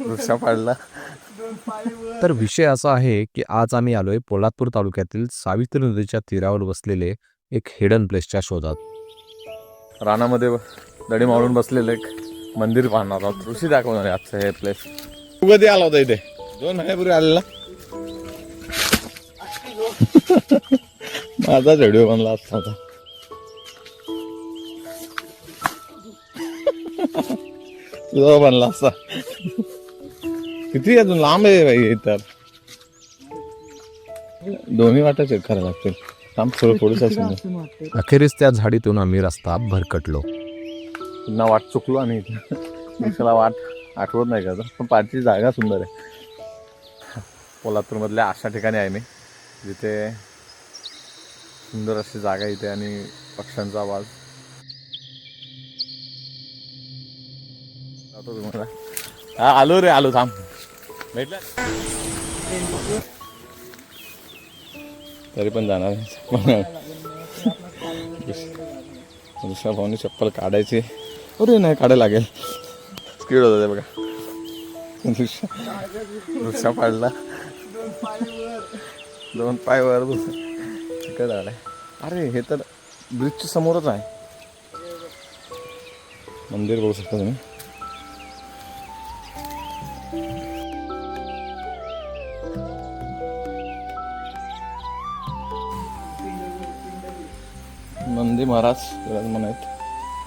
वृक्षा पाडला. तर विषय असा आहे की आज आम्ही आलोय पोलादपूर तालुक्यातील सावित्री नदीच्या तीरावर बसलेले एक हिडन प्लेसच्या शोधात. रानामध्ये दडी मारून बसलेलं एक मंदिर पाहणार आहोत. ऋषी दाखवणार आहे आजचं हे प्लेस तू कधी आला होता इथे. दोन महिन्यापूर्वी आलेला. माझाच व्हिडिओ बनला असता होता. तुझा बनला असता. किती अजून लांब आहे बाई तर. दोन्ही वाटा चेक करायला लागतील. थांब थोडं थोडंसं असेल अखेरीस त्या झाडीतून आम्ही रस्ता भरकटलो. पुन्हा वाट चुकलो आणि दुसऱ्याला वाट आठवत नाही का. पण पाठची जागा सुंदर आहे. पोलादपूरमधल्या अशा ठिकाणी आहे मी जिथे सुंदर अशी जागा इथे आणि पक्ष्यांचा आवाज. जातो तुम्हाला. हा आलो रे आलो थांब. तरी पण जाणार दुसऱ्या भाऊनी चप्पल काढायची. अरे नाही काढायला लागेल. स्पीड होतं ते बघा. रिक्षा रिक्षा पाडला. दोन पाय वर तिकडे झालाय. अरे हे तर ब्रिजच्या समोरच आहे. मंदिर बघू शकता तुम्ही. नंदी महाराज विराजमान आहेत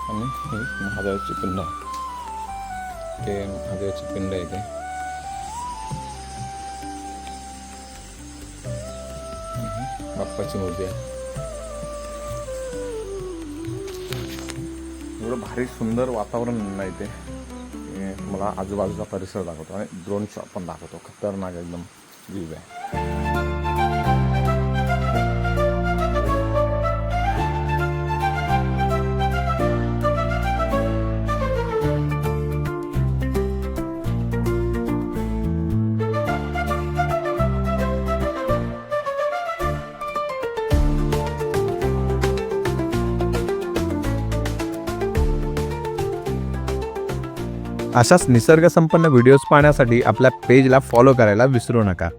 आणि हे महादेवाची पिंड आहे. ते महादेवाची पिंड आहे ते. बाप्पाची मूर्ती आहे. एवढं भारी सुंदर वातावरण नाही ते. मला आजूबाजूचा परिसर दाखवतो आणि ड्रोन शॉट पण दाखवतो. खतरनाक एकदम जीव आहे. अशाच निसर्गसंपन्न व्हिडिओज पाहण्यासाठी आपल्या पेजला फॉलो करायला विसरू नका.